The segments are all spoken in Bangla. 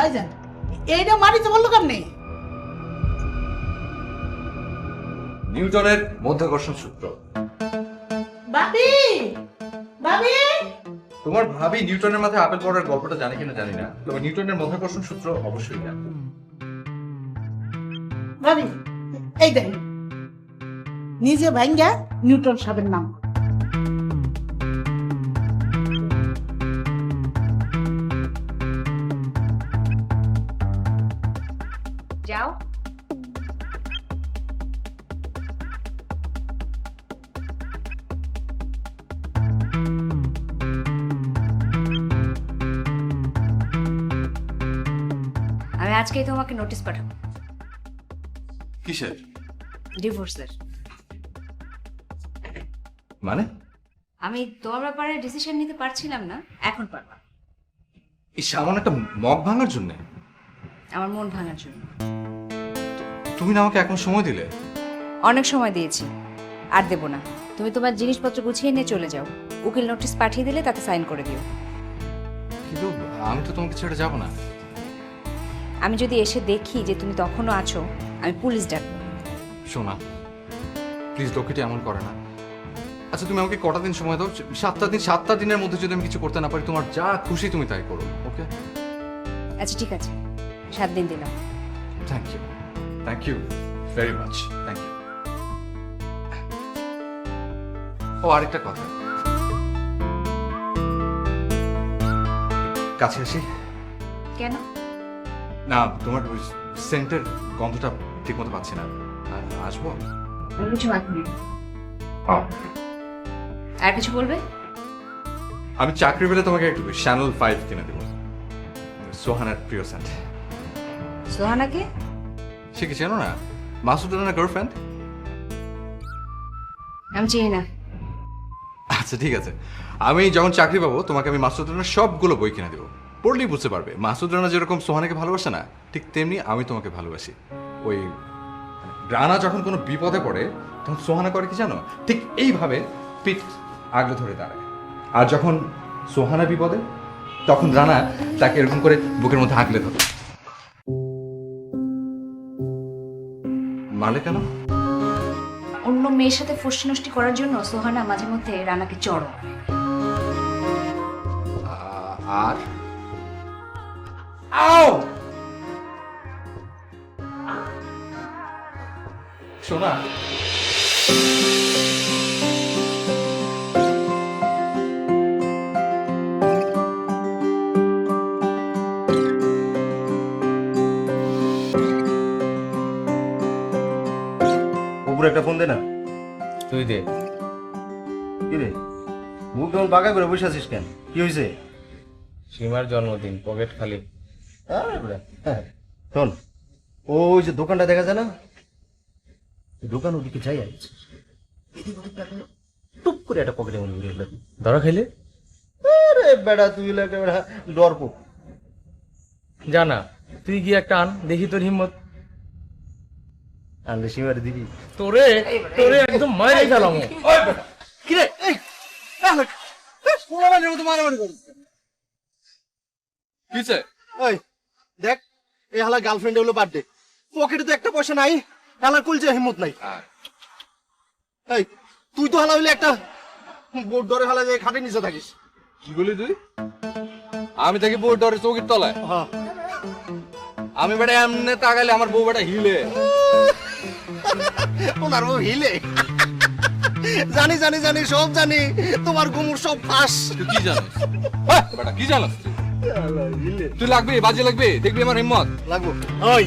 ভাইজান এইটা বলল কেমনি? নিউটনের মধ্যাকর্ষণ সূত্র। বাবি বাবি তোমার ভাবি নিউটনের মাথায় আপেল পড়ার গল্পটা জানে কিনা জানি না তবে নিউটনের মধ্যাকর্ষণ সূত্র অবশ্যই জানে। ভাবি এই দেখ নিজে ভাঙ্গা নিউটন সাহেবের নাম। আজকেই তোমাকে নোটিশ পাঠাবো। কিসের? ডিভোর্সের মানে? আমি তোমার ব্যাপারে ডিসিশন নিতে পারছিলাম না এখন পারবা। এই সামান্য একটা মগ ভাঙার জন্য? আমার মন ভাঙার জন্য। তুমি না আমাকে এখন সময় দিলে? অনেক সময় দিয়েছি আর দেবো না। তুমি তোমার জিনিসপত্র গুছিয়ে নিয়ে চলে যাও। উকিল নোটিশ পাঠিয়ে দিলে তাতে সাইন করে দিও। কিন্তু আমি তো তোমাকে ছেড়ে যাব না। আমি যদি এসে দেখি যে তুমি তখনও আছো আমি পুলিশ ডাকবো। শোনা প্লিজ লোকেটি এমন করে না। আচ্ছা তুমি আমাকে কটা দিন সময় দাও? সাতটা দিন সাতটা দিনের মধ্যে যদি আমি কিছু করতে না পারি তোমার যা খুশি তুমি তাই করো ওকে আচ্ছা ঠিক আছে। সাত দিন দিলাম। Thank you thank you very much thank you ও আরেকটা কথা। কাছে আসি? কেন? না তোমার সেন্টের গন্ধটা ঠিক মতো পাচ্ছি না। আ- আসব? কিছু আর কিছু বলবে? আমি চাকরি পেলে তোমাকে একটু শ্যানেল ফাইভ কিনে দেবো। সোহানার প্রিয় সেন্ট সোহানাকে? সে কি চেনো না? মাসুদ রানার গার্লফ্রেন্ড আমি চিনি না। আচ্ছা ঠিক আছে। আমি যখন চাকরি পাবো তোমাকে আমি মাসুদ সবগুলো বই কিনে দেবো। পড়লেই বুঝতে পারবে। মাসুদ রানা যেরকম সোহানাকে ভালোবাসে না ঠিক তেমনি আমি তোমাকে ভালোবাসি। ওই রানা যখন কোনো বিপদে পড়ে তখন সোহানা করে কি জানো? ঠিক এইভাবে পিঠ আগলে ধরে দাঁড়ায়। আর যখন সোহানা বিপদে তখন রানা তাকে এরকম করে বুকের মধ্যে আগলে ধরে। মালে কেন? অন্য মেয়ের সাথে ফষ্টি নষ্টি করার জন্য সোহানা মাঝে মধ্যে রানাকে চড় আর? আও! শোনা। উপরে একটা ফোন দে না। তুই দে। কি রে? মুখ কেমন বাঁকা করে বসে আছিস কেন? কি হয়েছে সীমার জন্মদিন পকেট খালি। শোন ওই যে দোকানটা দেখা যায় না? দোকান ওদিকে যাই টুপ করে একটা পকেটে মনে করে ধরা খাইলে? আরে বেড়া তুই বেড়া ডরপো। জানা তুই গিয়ে একটা আন দেখি তোর হিম্মত। আনলে সীমারে দিবি। তোরে তোরে একদম মারে ফেলাম। কি রে এই পোলাবানের মতো মারামারি করিস। কিছে ওই দেখ এই হালা গার্লফ্রেন্ড হলো বার্থডে পকেটে তো একটা পয়সা নাই হালার হিম্মত নাই। এই তুই তো হালা হইলে একটা বোর্ড ধরে হালা যে নিচে থাকিস। কি বলি তুই? আমি থাকি বউ ডরে চৌকির তলায়। আমি বেটা এমনি তাকালে আমার বউ বেটা হিলে। ওনার বউ হিলে। জানি জানি জানি সব জানি। তোমার গুমুর সব ফাঁস। কি জানিস? হ্যাঁ, বেটা কি জানিস তুই লাগবে বাজে লাগবে? দেখবি আমার হিম্মত? লাগবো। ওই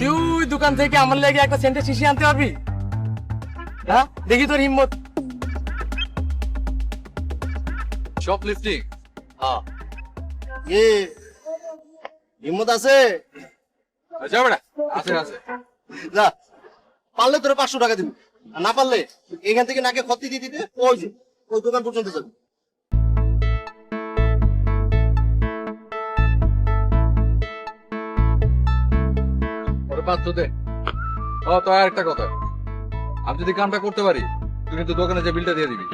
তুই দোকান থেকে আমার লেগে একটা সেন্টের শিশি আনতে পারবি? হ্যাঁ? দেখি তোর হিম্মত। শপ লিফটিং এ হিম্মত আছে? যা বেটা আছে আছে। যা পারলে তোর পাঁচশো টাকা দিবি। না পারলে এখান থেকে নাকে খতি দিয়ে দিতে ওই যে ওই দোকান পর্যন্ত যাবি। ও, তো আর একটা কথা। আমি যদি কামটা করতে পারি, তুই কিন্তু দোকানে যে বিলটা দিয়ে দিবি।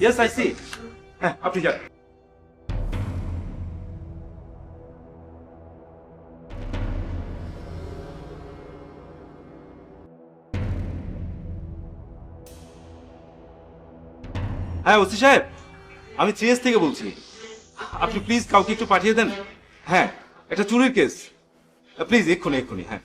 ইয়েস হ্যাঁ আপনি যান। হ্যাঁ ওসি সাহেব, আমি সিএস থেকে বলছি। আপনি প্লিজ কাউকে একটু পাঠিয়ে দেন। হ্যাঁ এটা চুরির কেস প্লিজ এক্ষুনি এক্ষুনি হ্যাঁ।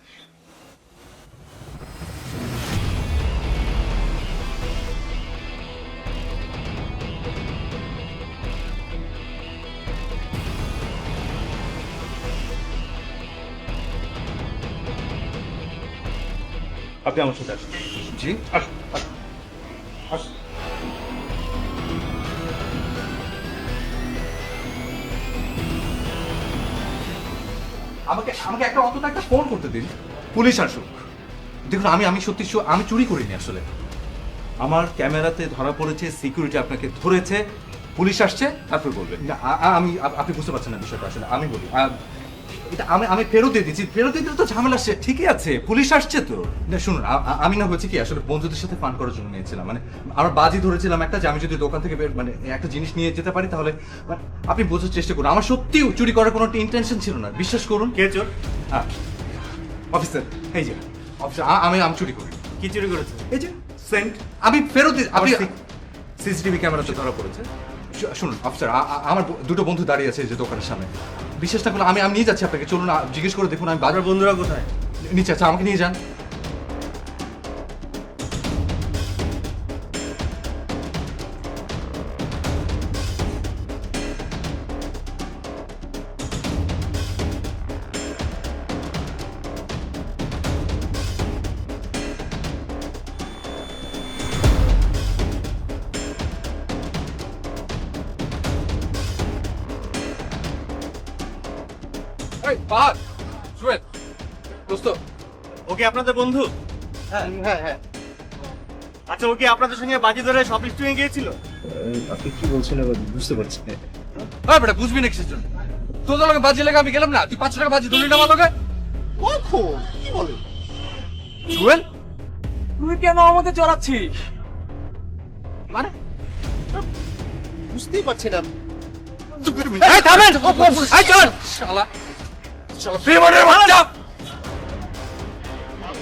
আপনি আমার সাথে আসুন। জি? আসুন আসুন। আমাকে আমাকে একটা অন্তত একটা ফোন করতে দিন। পুলিশ আসুক। দেখুন আমি আমি সত্যি আমি চুরি করিনি আসলে। আমার ক্যামেরাতে ধরা পড়েছে সিকিউরিটি আপনাকে ধরেছে পুলিশ আসছে তারপর না, আ- আমি আপনি বুঝতে পারছেন না বিষয়টা আসলে আমি বলি। এটা আমি আমি ফেরত দিয়ে দিচ্ছি। ফেরত দিতে তো ঝামেলা সে ঠিকই আছে। পুলিশ আসছে তো। না শুনুন আ- আমি না হচ্ছে কি আসলে বন্ধুদের সাথে ফান করার জন্য নিয়েছিলাম। মানে আমার বাজি ধরেছিলাম একটা যে আমি যদি দোকান থেকে বের- মানে একটা জিনিস নিয়ে যেতে পারি তাহলে মানে আপনি বোঝার চেষ্টা করুন। আমার সত্যিই চুরি করার কোনো ইন্টেনশন ছিল না। বিশ্বাস করুন। কে চোর? হ্যাঁ অফিসার এই যে অফিসার আ- আমি আমি চুরি করি। কি চুরি করেছে? এই যে সেন্ট? আমি ফেরত দিই আপনি সিসিটিভি ক্যামেরাতে ধরা পড়েছে। শু- শুনুন অফিসার আ- আ- আমার ব- দুটো বন্ধু দাঁড়িয়ে আছে এই যে দোকানের সামনে। বিশ্বাস না করলে আমি আমি নিয়ে যাচ্ছি আপনাকে চলুন আ, জিজ্ঞেস করে দেখুন আমি বাজার বন্ধুরা কোথায়? নিচে আচ্ছা আমাকে নিয়ে যান। আপনাদের বন্ধু? হ্যাঁ হ্যাঁ আচ্ছা ওকে আপনাদের সঙ্গে বাজি ধরে শপ লিস্টিং গিয়েছিল হ্যাঁ বেটা বুঝবি না কিসের জন্য? তোদের লোকে বাজি লেগে আমি গেলাম না। তুই পাঁচশো টাকা বাজি ধরলি না কখন? কি বলে? জুয়েল? তুই কেন আমাদের চড়াচ্ছিস মানে? বুঝতেই পারছি না। এই থামেন! এই চল! শালা।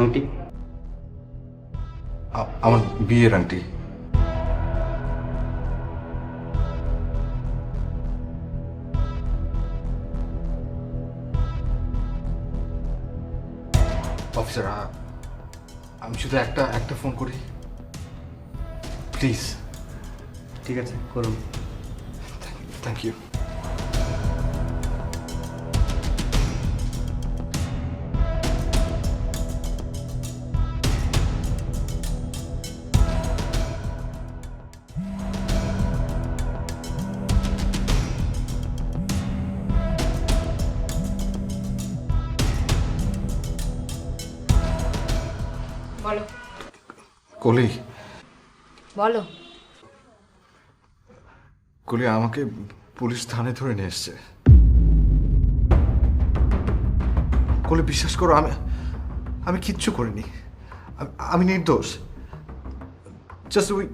আংটি আমার বিয়ের আন্টি। অফিসার আমি শুধু একটা একটা ফোন করি। প্লিজ ঠিক আছে করুন। থ্যাংক ইউ বলো। কলি। বলো। কলি আমাকে পুলিশ থানায় ধরে নিয়ে এসছে। কলি বিশ্বাস করো আমি আমি কিচ্ছু করিনি। আমি- নির্দোষ। জাস্ট ওই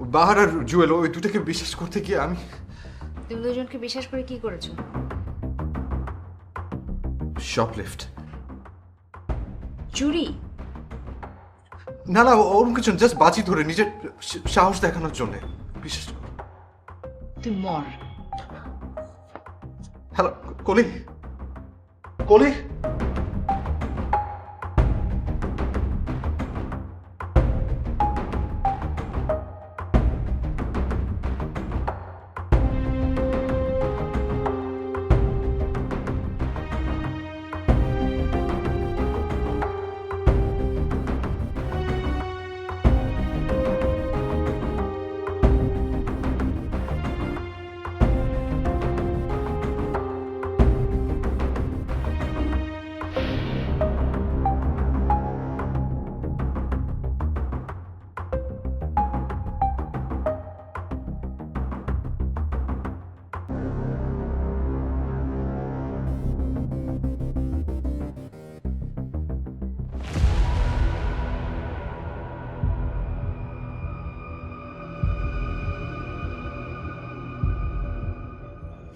বাহার আর জুয়েল ওই দুটাকে বিশ্বাস করতে গিয়ে আমি তুমি দুজনকে বিশ্বাস করে কি করেছ? শপ লিফট চুরি? না না অরুণ ওরকম কিছু জাস্ট বাজি ধরে নিজের সাহস দেখানোর জন্য। বিশেষ তুই মর। হ্যালো কলি? কলি?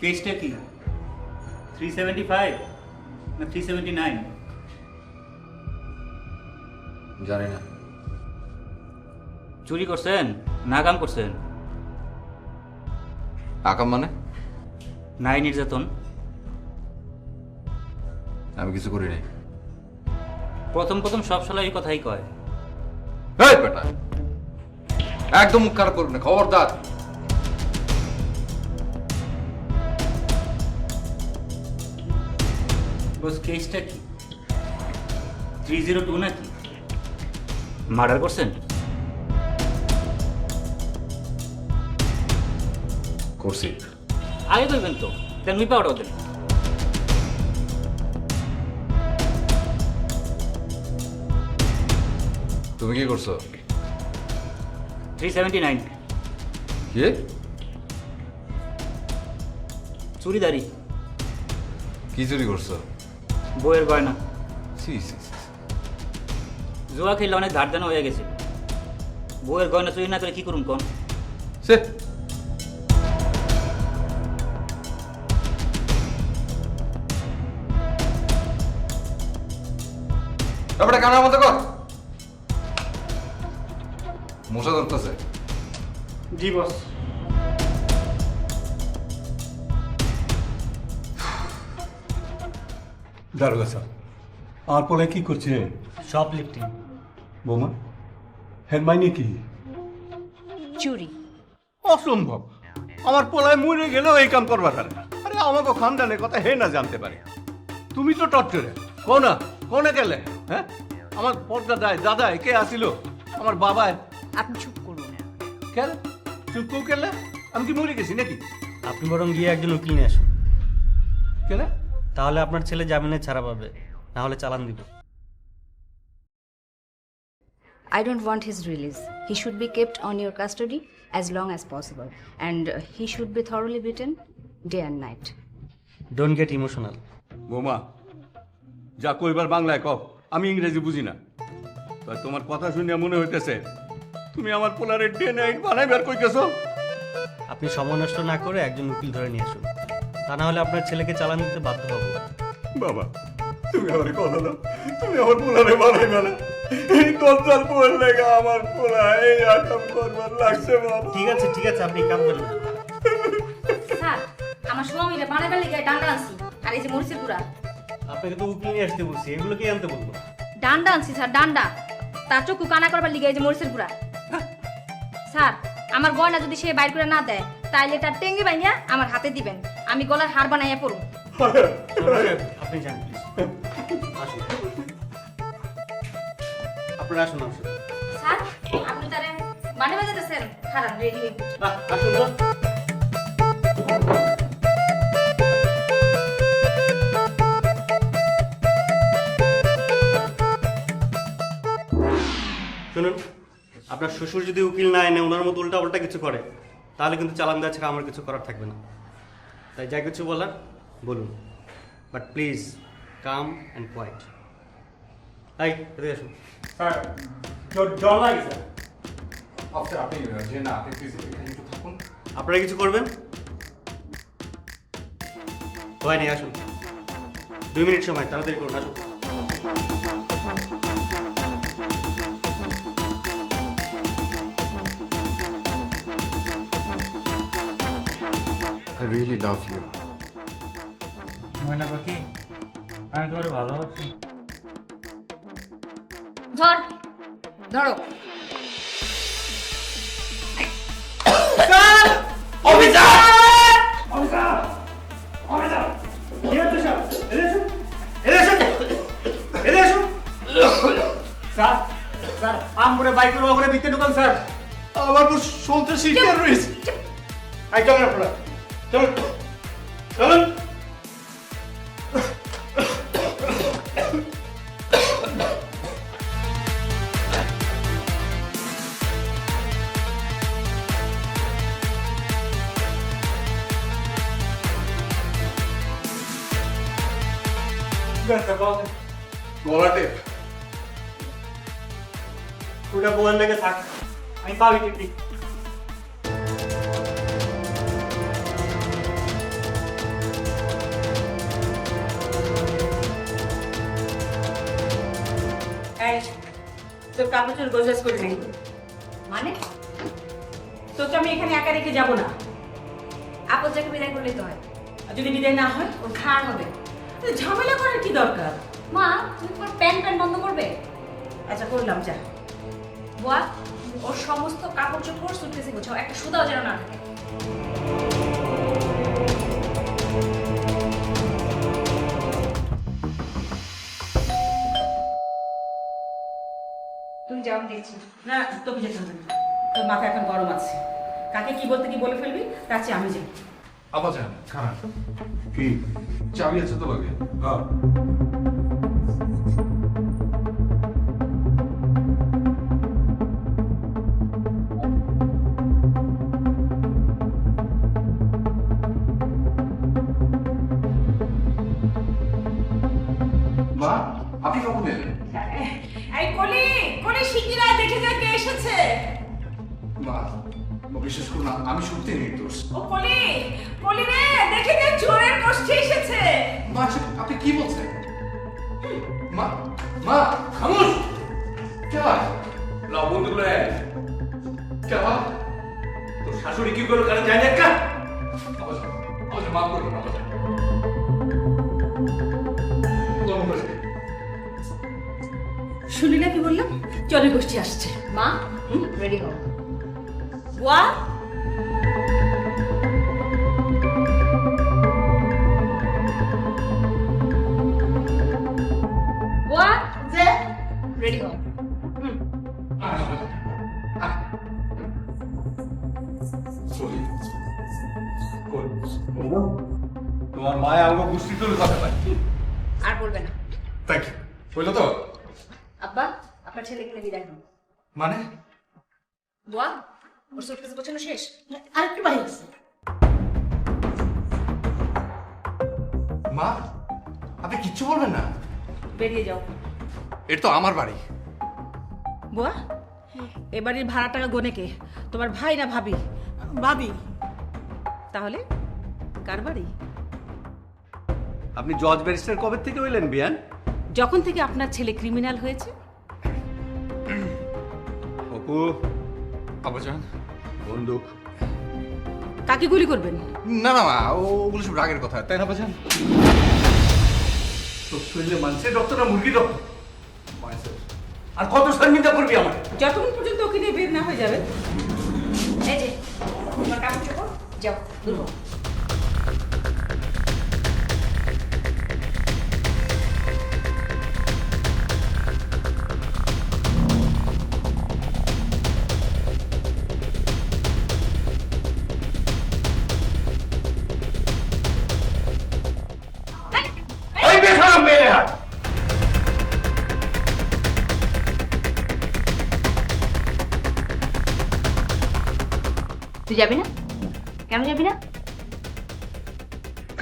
কেসটা কি? থ্রি সেভেন্টি ফাইভ না থ্রি সেভেন্টি নাইন জানি না। চুরি করছেন? না কাম করছেন? আকাম মানে? নাই নির্যাতন? আমি কিছু করি নাই। প্রথম প্রথম সব সালা এই কথাই কয়। এই বেটা! একদম মুখ খারাপ করবে না খবরদার। বস কেসটা কি? থ্রি জিরো টু নাকি? মার্ডার করছেন? করছি। আগে করবেন তো দেন মি পাওয়াটা ওদের তুমি কি করছ? থ্রি সেভেন্টি নাইন কি? চুরিদারি কি চুরি করছ? বইয়ের গয়না। সি সি সি। জোয়া খেললে অনেক ধার দেনা হয়ে গেছে। বইয়ের গয়না চুরি না করে কি করুন কোন? সে। তারপরে কানার মতো কর। মশা ধরতেছে। জি বস। দারোগা স্যার আমার পোলায় কি করছে? শপ লিফটিং বৌমা হের মাইনে কি? চুরি। অসম্ভব। আমার পোলায় মরে গেলেও এই কাম করবার পারে না। আরে আমাকে খানদানের কথা হে না জানতে পারে। তুমি তো টট্টরে কোনা কোনে গেলে হ্যাঁ? আমার পর্দাদায় দাদায় কে আসিল? আমার বাবায়। আপনি চুপ করুন কেন? চুপ কেউ কেলে? আমি কি মরে গেছি নাকি? আপনি বরং গিয়ে একজন উকিল নিয়ে আসুন। কেলে? তাহলে আপনার ছেলে জামিনে ছাড়া পাবে। না হলে চালান দিব। I don't want his release. He should be kept on your custody as long as possible. And uh, he should be thoroughly beaten day and night. Don't get emotional বৌমা যা কইবার বাংলায় কও। আমি ইংরেজি বুঝি না। তাই তোমার কথা শুনে মনে হইতেছে তুমি আমার পোলারে ডে নাইট বানাইবার কইতেছো? আপনি সময় নষ্ট না করে একজন উকিল ধরে নিয়ে আসুন। তা না হলে আপনার ছেলেকে চালান দিতে বাধ্য হব। বাবা তুমি আমার কথা দাও। তুমি আমার পোলারে বানাইবে না এই কনসাল পোল লেগা আমার পোলা এই আকাম করবার লাগছে বাবা। ঠিক আছে ঠিক আছে আপনি কাম করেন। স্যার আমার লেগে ডান্ডা আনছি আর এই যে মরিচের গুঁড়া। আপনাকে তো উকিল নিয়ে আসতে বলছি এগুলো কি আনতে বলব ডান্ডা আনছি স্যার ডান্ডা। তার চক্ষু কানা করবার লিগে এই যে মরিচের গুঁড়া। স্যার আমার গয়না যদি সে বাইর করে না দেয় তাইলে তার টেঙ্গি বাইনিয়া আমার হাতে দিবেন। আমি গলার হার বানাইয়া পড়ুন আপনি যান আসুন। আপনারা আসুন আসুন স্যার আপনি তারে বানে বাজাতেছেন? খারাপ রেডি আসুন শুনুন আপনার শ্বশুর যদি উকিল না এনে ওনার মতো উল্টা উল্টা কিছু করে তাহলে কিন্তু চালান দেওয়া ছাড়া আমার কিছু করার থাকবে না। তাই যা কিছু বলার বলুন। But please calm and quiet তাই এদিকে আসুন। অফিসার আপনি যে না আপনি প্লিজ এখানে একটু থাকুন। আপনারা কিছু করবেন? হয়নি আসুন। দুই মিনিট সময় তাড়াতাড়ি করুন আসুন। আই রিয়েলি লাভ ইউ ময়না পাখি আমি তোমার ভালোবাসি। ধর। ধরো স্যার! স্যার? আমরে বাইকের ওপরে ভিতরে ঢুকান স্যার। আমার সন্ত্রাসী টেররিস্ট আই চলেন আপনারা। চলুন চলুন গলাটে ওটা বউয়ের লেগে থাক আমি পাবি টিপি তোর কাপড় চোর গোজাস করে নেই মানে? তোকে আমি এখানে একা রেখে যাব না। আপদটাকে বিদায় করলেই তো হয়। আর যদি বিদায় না হয় ওর খাওয়ার হবে। তো ঝামেলা করার কি দরকার? মা তুমি তোমার প্যান প্যান বন্ধ করবে? আচ্ছা করলাম যা। বুয়া ওর সমস্ত কাপড় চোপড় সুটকেসে গোছাও। একটা সুদাও যেন না থাকে। তুমি যাও দিচ্ছি দেখছি না তোকে যেতে হবে না। তোর মাথা এখন গরম আছে। কাকে কি বলতে কি বলে ফেলবি তার চেয়ে আমি যাই। আবার যান খারাপ কি? চাবি আছে তো লাগে? হ্যাঁ বন্ধুগুলো এক। কে করল কারণ দিন। শুনলি না কি বললাম? চোরের গোষ্ঠী আসছে। মা রেডি হও। রেডি হও। গুষ্টি কথা পায় আর বলবে না। Thank you. হইল তো? আব্বা আপনার ছেলেকে বিদায় হন মানে? বুয়া ওর সুটকেসে গোছানো শেষ? আরেকটু বাইরে আছে মা আপনি কিচ্ছু বলবেন না? বেরিয়ে যাও। এটা তো আমার বাড়ি। বুয়া এ বাড়ির ভাড়া টাকা গোনে কে? তোমার ভাই না ভাবি? ভাবি। তাহলে কার বাড়ি? আপনি জজ ব্যারিস্টার কবে থেকে হইলেন বিয়ান? যখন থেকে আপনার ছেলে ক্রিমিনাল হয়েছে। অপু আবার যান বন্দুক। কাকে গুলি করবেন? না না মা ও- ওগুলো সব রাগের কথা। তাই না বাজান তোর শরীরে মানছে ডক্টরটা মুরগি ডক্টর আর কত শর্মিন্দা করবি আমার যতক্ষণ পর্যন্ত ওকে নিয়ে বের না হয়ে যাবে। এই যে তোমার কাপড় চোপড়? যাও দূর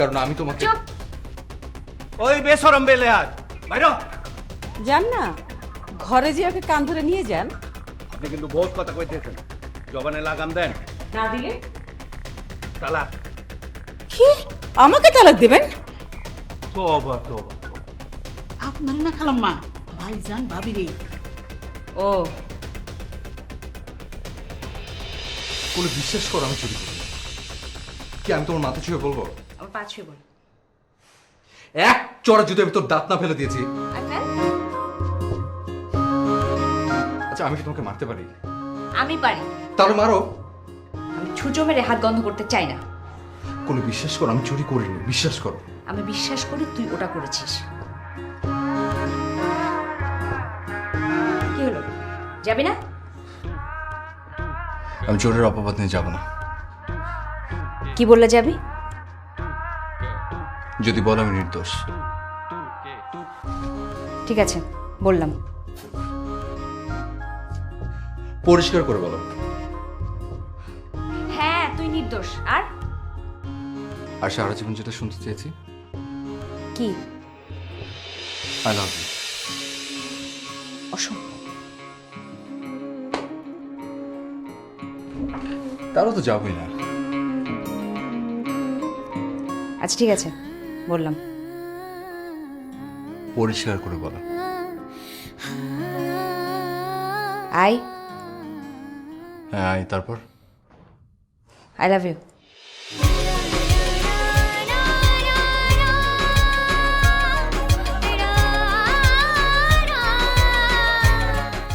কারণ আমি তোমাকে চুপ। ওই বেসরম বেলে হাত বাইর। যান না। ঘরে যে ওকে কান ধরে নিয়ে যান। আপনি কিন্তু বহুত কথা কইতেছেন। জবানে লাগাম দেন। না দিলে? তালাক। কি? আমাকে তালাক দেবেন? তোবা তোবা। আপনার না খালাম মা। ভাই যান ভাবি রে ও। কোনো বিশ্বাস করো আমি চুরি করি। কি আমি তোমার মাথা ছুঁয়ে বলব? আমার পা ছুঁয়ে বল। এক চড়া জুতো আমি তোর দাঁত না ফেলে দিয়েছি। আচ্ছা আমি কি তোমাকে মারতে পারি? আমি পারি। তাহলে মারো। আমি ছুঁচো মেরে হাত গন্ধ করতে চাই না। কোনো বিশ্বাস করো আমি চুরি করিনি বিশ্বাস করো। আমি বিশ্বাস করি তুই ওটা করেছিস। কি হলো? যাবি না? আমি চোরের অপবাদ নিয়ে যাব না। কি বললে যাবি? যদি বলো আমি নির্দোষ। ঠিক আছে বললাম। পরিষ্কার করে বলো। হ্যাঁ তুই নির্দোষ। আর? আর সারা জীবন যেটা শুনতে চেয়েছি। কি? আই লাভ ইউ অসম্ভব। তারও তো যাবোই না। আচ্ছা ঠিক আছে। বললাম। পরিষ্কার করে বলো। আই। হ্যাঁ আই তারপর? I love you.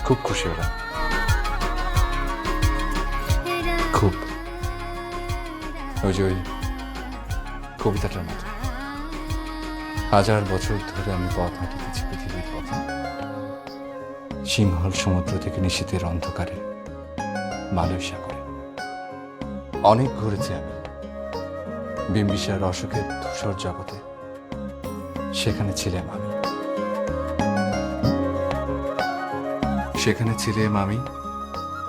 খুব খুশি হলাম খুব। ওই যে ওই কবিতাটার মতো। হাজার বছর ধরে আমি পথ হাঁটিতেছি পৃথিবীর পথে। সিংহল সমুদ্র থেকে নিশীতের অন্ধকারে মালয় সাগরে অনেক ঘুরেছি আমি। বিম্বিসার অশোকের ধূসর জগতে। সেখানে ছিলাম আমি। সেখানে ছিলাম আমি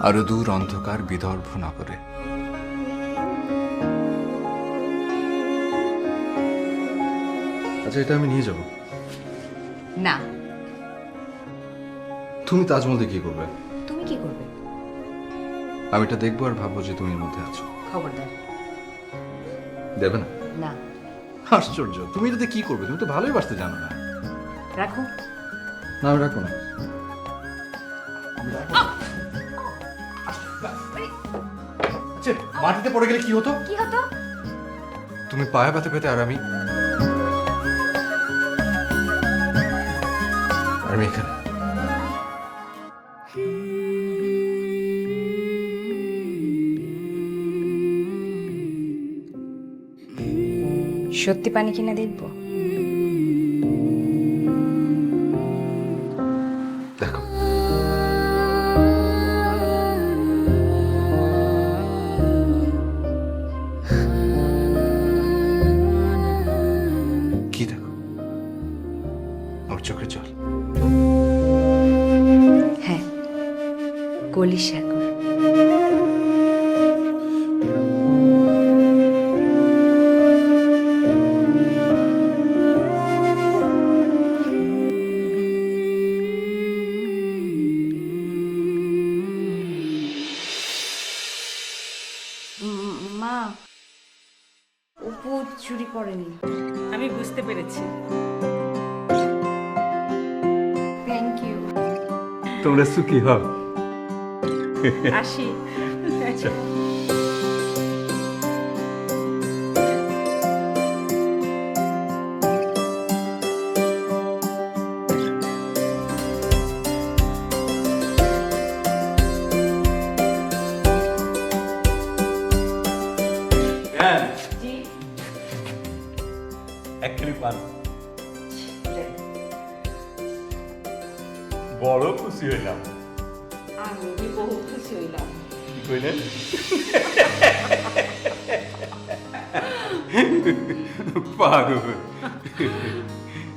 আরও দূর অন্ধকার বিদর্ভ নগরে। আচ্ছা এটা আমি নিয়ে যাব। না। তুমি তাজমহল দিয়ে কি করবে। তুমি কি করবে? আমি এটা দেখব আর ভাববো যে তুমি এর মধ্যে আছো। খবরদার। দেবে না? না। আশ্চর্য তুমি এটাতে কি করবে? তুমি তো ভালোই বাসতে জানো না। রাখো। না আমি রাখব না। আচ্ছা মাটিতে পড়ে গেলে কি হতো? কি হতো? তুমি পায়ে ব্যথা পেতে আর আমি আমি এখানে। সত্যি পানি কিনা দেখব? ওর চোখে জল। হ্যাঁ কলি সুখী হও আসি। পাগল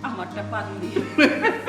আমারটা দিয়ে